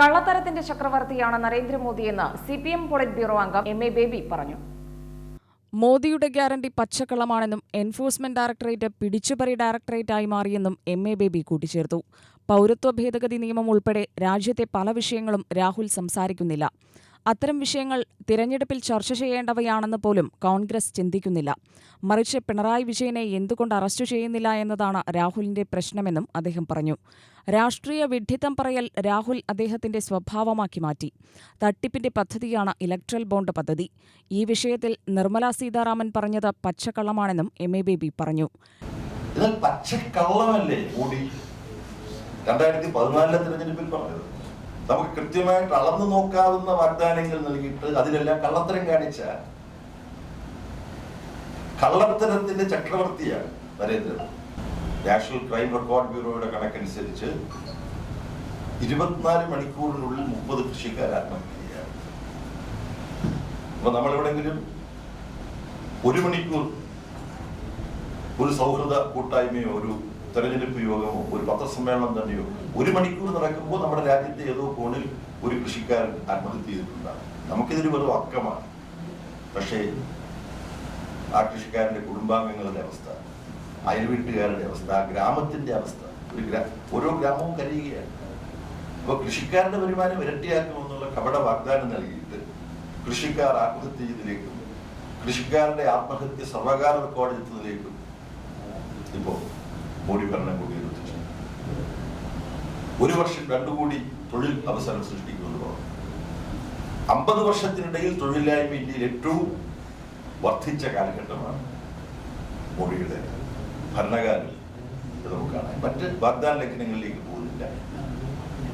കള്ളത്തരത്തിന്റെ ചക്രവർത്തിയാണ് നരേന്ദ്രമോദിയെന്ന് C P M polit bureau അംഗം M A Baby പറഞ്ഞു. മോദിയുടെ ഗ്യാരണ്ടി പച്ചക്കള്ളമാണെന്നും എൻഫോഴ്സ്മെന്റ് ഡയറക്ടറേറ്റ് പിടിച്ചുപറി ഡയറക്ടറേറ്റായി മാറിയെന്നും എം എ ബേബി കൂട്ടിച്ചേർത്തു. പൗരത്വ ഭേദഗതി നിയമം ഉൾപ്പെടെ രാജ്യത്തെ പല വിഷയങ്ങളും രാഹുൽ സംസാരിക്കുന്നില്ല. അത്തരം വിഷയങ്ങൾ തിരഞ്ഞെടുപ്പിൽ ചർച്ച ചെയ്യേണ്ടവയാണെന്ന് പോലും കോൺഗ്രസ് ചിന്തിക്കുന്നില്ല. മറിച്ച് പിണറായി വിജയനെ എന്തുകൊണ്ട് അറസ്റ്റ് ചെയ്യുന്നില്ല എന്നതാണ് രാഹുലിന്റെ പ്രശ്നമെന്നും അദ്ദേഹം പറഞ്ഞു. രാഷ്ട്രീയ വിഡ്ഢിത്തം പറയൽ രാഹുൽ അദ്ദേഹത്തിന്റെ സ്വഭാവമാക്കി മാറ്റി. തട്ടിപ്പിന്റെ പദ്ധതിയാണ് ഇലക്ട്രൽ ബോണ്ട് പദ്ധതി. ഈ വിഷയത്തിൽ നിർമ്മല സീതാരാമൻ പറഞ്ഞത് പച്ചക്കള്ളമാണെന്നും എം എ ബേബി പറഞ്ഞു. പച്ചക്കള്ളമല്ലേ രണ്ടായിരത്തി പതിനാലിലെ തിരഞ്ഞെടുപ്പിൽ പറഞ്ഞത്. നമുക്ക് കൃത്യമായിട്ട് അളന്നു നോക്കാവുന്ന വാഗ്ദാനങ്ങൾ നൽകിയിട്ട് അതിലെല്ലാം കള്ളത്തരം കാണിച്ച കള്ളത്തരത്തിന്റെ ചക്രവർത്തിയാണ് നരേന്ദ്രൻ നാഷണൽ ക്രൈം റെക്കോർഡ് ബ്യൂറോയുടെ കണക്കനുസരിച്ച് ഇരുപത്തിനാല് മണിക്കൂറിനുള്ളിൽ മുപ്പത് കൃഷിക്കാർ ആത്മഹത്യ അപ്പൊ നമ്മൾ എവിടെങ്കിലും ഒരു മണിക്കൂർ ഒരു സൗഹൃദ കൂട്ടായ്മയോ ഒരു തെരഞ്ഞെടുപ്പ് യോഗമോ ഒരു പത്രസമ്മേളനം തന്നെയോ ഒരു മണിക്കൂർ നടക്കുമ്പോൾ നമ്മുടെ രാജ്യത്തെ ഏതോ കോണിൽ ഒരു കൃഷിക്കാരൻ ആത്മഹത്യ ചെയ്തിട്ടുണ്ടാകും. നമുക്കിതൊരു വെറും അക്കമാണ് പക്ഷേ ആ കൃഷിക്കാരന്റെ കുടുംബാംഗങ്ങളുടെ അവസ്ഥ അയൽവീട്ടുകാരുടെ അവസ്ഥ ഗ്രാമത്തിന്റെ അവസ്ഥ ഒരു ഗ്രാ ഓരോ ഗ്രാമവും കരയുകയാണ്. അപ്പൊ കൃഷിക്കാരന്റെ വരുമാനം ഇരട്ടിയാക്കുമെന്നുള്ള കപട വാഗ്ദാനം നൽകിയിട്ട് കൃഷിക്കാർ ആത്മഹത്യ ചെയ്തതിലേക്കും കൃഷിക്കാരുടെ ആത്മഹത്യ സർവകാല റെക്കോർഡ് എത്തുന്നതിലേക്കും ഇപ്പോ മോഡി ഭരണകൂടി ഒരു വർഷം രണ്ടു കോടി തൊഴിൽ അവസരം സൃഷ്ടിക്കുന്നത് പറഞ്ഞു. അമ്പത് വർഷത്തിനിടയിൽ തൊഴിലില്ലായ്മ ഇന്ത്യയിൽ ഏറ്റവും വർദ്ധിച്ച കാലഘട്ടമാണ് മോഡിയുടെ ഭരണകാലം നമുക്ക് കാണാം. മറ്റ് വാഗ്ദാന ലംഘനങ്ങളിലേക്ക് പോകുന്നില്ല.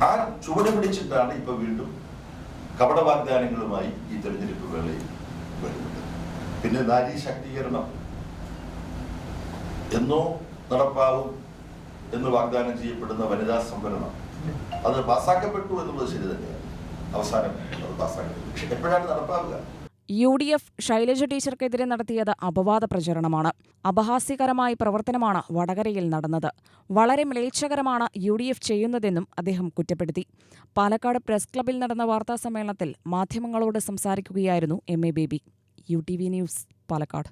ആ ചുവട് പിടിച്ചിട്ടാണ് ഇപ്പൊ വീണ്ടും കപട വാഗ്ദാനങ്ങളുമായി ഈ തെരഞ്ഞെടുപ്പ് വേളയിൽ വരുന്നത്. പിന്നെ നാരീ ശാക്തീകരണം എന്നോ നടപ്പാവും എന്ന് വാഗ്ദാനം ചെയ്യപ്പെടുന്ന വനിതാ സംവരണം. അത് പാസ്സാക്കപ്പെട്ടു എന്നുള്ളത് ശരി തന്നെയാണ്. അവസാനം എപ്പോഴാണ് നടപ്പാവുക? യു ഡി എഫ് ശൈലജ ടീച്ചർക്കെതിരെ നടത്തിയത് അപവാദ പ്രചരണമാണ്. അപഹാസ്യകരമായ പ്രവർത്തനമാണ് വടകരയിൽ നടന്നത്. വളരെ മ്ലേച്ഛകരമാണ് യു ഡി എഫ് ചെയ്യുന്നതെന്നും അദ്ദേഹം കുറ്റപ്പെടുത്തി. പാലക്കാട് പ്രസ് ക്ലബിൽ നടന്ന വാർത്താസമ്മേളനത്തിൽ മാധ്യമങ്ങളോട് സംസാരിക്കുകയായിരുന്നു M A Baby. U T V news Palakkad.